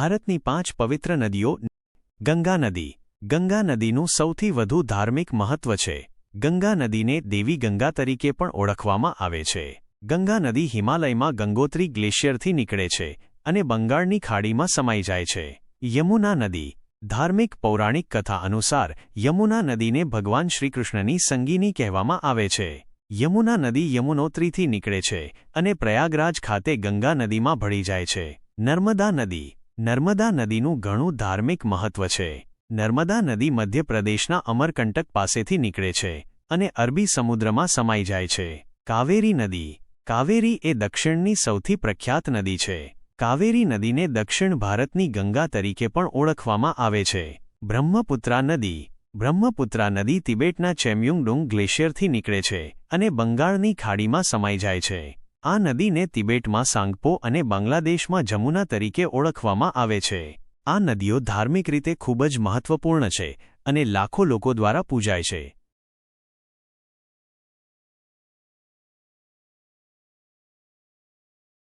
ભારતની પાંચ પવિત્ર નદીઓ ગંગા નદી. ગંગા નદીનું સૌથી વધુ ધાર્મિક મહત્વ છે. ગંગા નદીને દેવી ગંગા તરીકે પણ ઓળખવામાં આવે છે. ગંગા નદી હિમાલયમાં ગંગોત્રી ગ્લેશિયરથી નીકળે છે અને બંગાળની ખાડીમાં સમાઈ જાય છે. યમુના નદી. ધાર્મિક પૌરાણિક કથા અનુસાર, યમુના નદીને ભગવાન શ્રીકૃષ્ણની સંગીની કહેવામાં આવે છે. યમુના નદી યમુનોત્રીથી નીકળે છે અને પ્રયાગરાજ ખાતે ગંગા નદીમાં ભળી જાય છે. નર્મદા નદી. નર્મદા નદીનું ઘણું ધાર્મિક મહત્વ છે. નર્મદા નદી મધ્યપ્રદેશના અમરકંટક પાસેથી નીકળે છે અને અરબી સમુદ્રમાં સમાઈ જાય છે. કાવેરી નદી. કાવેરી એ દક્ષિણની સૌથી પ્રખ્યાત નદી છે. કાવેરી નદીને દક્ષિણ ભારતની ગંગા તરીકે પણ ઓળખવામાં આવે છે. બ્રહ્મપુત્રા નદી. બ્રહ્મપુત્રા નદી તિબેટના ચેમ્યુંગડુંગ ગ્લેશિયરથી નીકળે છે અને બંગાળની ખાડીમાં સમાઈ જાય છે. આ નદીને તિબેટમાં સાંગપો અને બાંગ્લાદેશમાં જમુના તરીકે ઓળખવામાં આવે છે. આ નદીઓ ધાર્મિક રીતે ખૂબ જ મહત્વપૂર્ણ છે અને લાખો લોકો દ્વારા પૂજાય છે.